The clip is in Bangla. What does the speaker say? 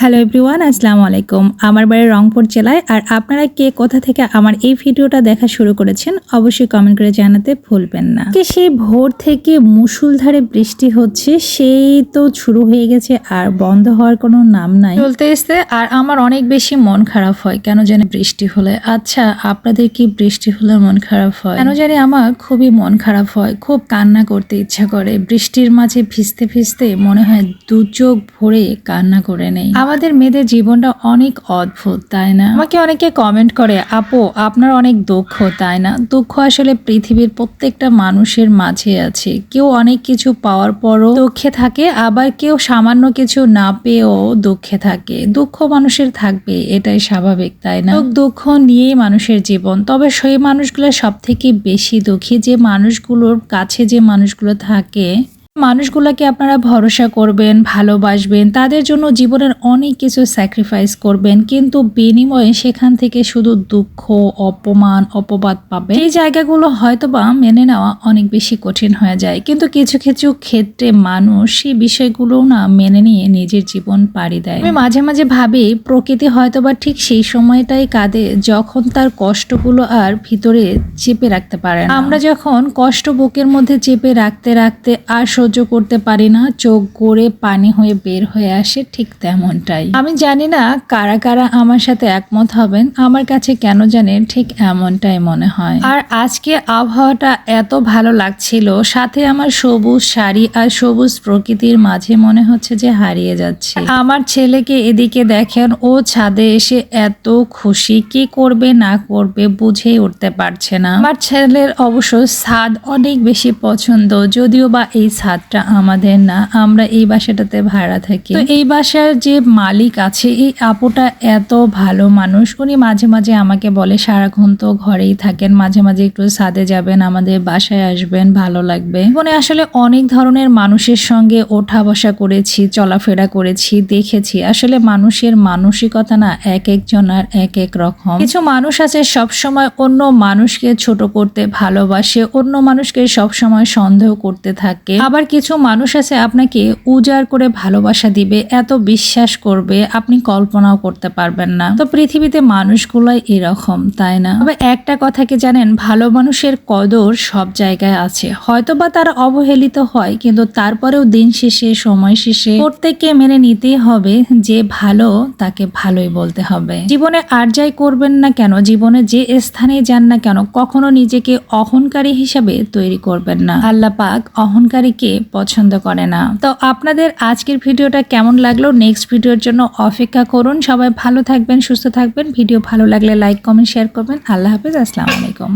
হ্যালো এভরিওয়ান আসসালামু আলাইকুম। আমার বাড়ি রংপুর জেলায়, আর আপনারা কে কোথা থেকে আমার এই ভিডিওটা দেখা শুরু করেছেন, অবশ্যই কমেন্ট করে জানাতে ভুলবেন না। সেই ভোর থেকে মুসুলধারে বৃষ্টি হচ্ছে, সেই তো শুরু হয়ে গেছে, আর বন্ধ হওয়ার কোনো নাম নাই। চলতে এসতে আর আমার অনেক বেশি মন খারাপ হয়, কেন জানি বৃষ্টি হলে। আচ্ছা আপনাদের কি বৃষ্টি হলে মন খারাপ হয়? কেন জানি আমার খুবই মন খারাপ হয়, খুব কান্না করতে ইচ্ছা করে। বৃষ্টির মাঝে ভিজতে ভিজতে মনে হয় দু চোখ ভরে কান্না করে নেই। আমাদের মেয়েদের জীবনটা অনেক অদ্ভুত, তাই না? আমাকে অনেকে কমেন্ট করে, আপু, আপনার অনেক দুঃখ, তাই না? দুঃখ আসলে পৃথিবীর প্রত্যেকটা মানুষের মাঝে আছে। কেউ অনেক কিছু পাওয়ার পরও দুঃখে থাকে, আবার কেউ সামান্য কিছু না পেয়েও দুঃখে থাকে। দুঃখ মানুষের থাকবে, এটাই স্বাভাবিক, তাই না? দুঃখ নিয়েই মানুষের জীবন। তবে সেই মানুষগুলো সব থেকে বেশি দুঃখী, যে মানুষগুলোর কাছে যে মানুষগুলো থাকে মানুষগুলোকে আপনারা ভরসা করবেন, ভালোবাসবেন, তাদের জন্য জীবনের অনেক কিছু স্যাক্রিফাইস করবেন, কিন্তু বিনিময়ে সেখান থেকে শুধু দুঃখ, অপমান, অপবাদ পাবে এই জায়গাগুলো হয়তোবা মেনে নেওয়া অনেক বেশি কঠিন হয়ে যায়, কিন্তু কিছু কিছু ক্ষেত্রে মানুষ সেই বিষয়গুলো না মেনে নিয়ে নিজের জীবন পাড়ি দেয় আমি মাঝে মাঝে ভাবি, প্রকৃতি হয়তোবা ঠিক সেই সময়টাই কাঁদে যখন তার কষ্টগুলো আর ভিতরে চেপে রাখতে পারে। আমরা যখন কষ্ট বুকের মধ্যে চেপে রাখতে রাখতে আর সহ্য করতে পারি না, চোখ গড়ে পানি হয়ে বের হয়ে আসে ঠিক তেমনটাই। আমি জানি না কারা কারা আমার সাথে একমত হবেন, আমার কাছে কেন জানেন ঠিক এমনটাই মনে হয়। আর আজকে আবহাওয়াটা এত ভালো লাগছিল, সাথে আমার সবুজ শাড়ি আর সবুজ প্রকৃতির মাঝে মনে হচ্ছে যে হারিয়ে যাচ্ছে। আমার ছেলেকে এদিকে দেখেন, ও ছাদে এসে এত খুশি, কি করবে না করবে বুঝেই উঠতে পারছে না। আমার ছেলের অবশ্য ছাদ অনেক বেশি পছন্দ, যদিও বা এই ছাদটা আমাদের না, আমরা এই বাসাটাতে ভাড়া থাকি। তো এই বাসার যে মালিক আছে, এই আপুটা এত ভালো মানুষ। উনি মাঝে মাঝে আমাকে বলে, সারাক্ষণ তো ঘরেই থাকেন, মাঝে মাঝে একটু ছাদে যাবেন, আমাদের বাসায় আসবেন, ভালো লাগবে। জীবনে আসলে অনেক ধরনের মানুষের সঙ্গে ওঠা বসা করেছি, চলাফেরা করেছি, দেখেছি। আসলে মানুষের মানসিকতা না এক একজনের এক এক রকম। কিছু মানুষ আছে সব সময় অন্য মানুষকে ছোট করতে ভালোবাসে, অন্য মানুষকে সব সময় সন্দেহ করতে থাকে। আবার কিছু মানুষ আছে আপনাকে উজাড় করে ভালোবাসা দিবে, এত বিশ্বাস করবে, আপনি কল্পনাও করতে পারবেন না। তো পৃথিবীতে মানুষগুলাই এরকম, তাই না? তবে একটা কথা কি জানেন, ভালো মানুষের কদর সব জায়গায় আছে। হয়তোবা তারা অবহেলিত হয়, কিন্তু তারপরেও দিন শেষে, সময় শেষে প্রত্যেককে মেনে নিতেই হবে যে ভালো তাকে ভালোই বলতে হবে। জীবনে আর যাই করবেন না কেন, জীবনে যে স্থানে যান না কেন, কখনো নিজেকে অহংকারী হিসাবে তৈরি করবেন না। আল্লাহ পাক অহংকারীকে পছন্দ করে না। তো আপনাদের আজকের ভিডিওটা কেমন লাগল? নেক্সট ভিডিওর জন্য অপেক্ষা করুন। সবাই ভালো থাকবেন, সুস্থ থাকবেন। ভিডিও ভালো লাগলে লাইক কমেন্ট শেয়ার করবেন। আল্লাহ হাফেজ, আসসালামু আলাইকুম।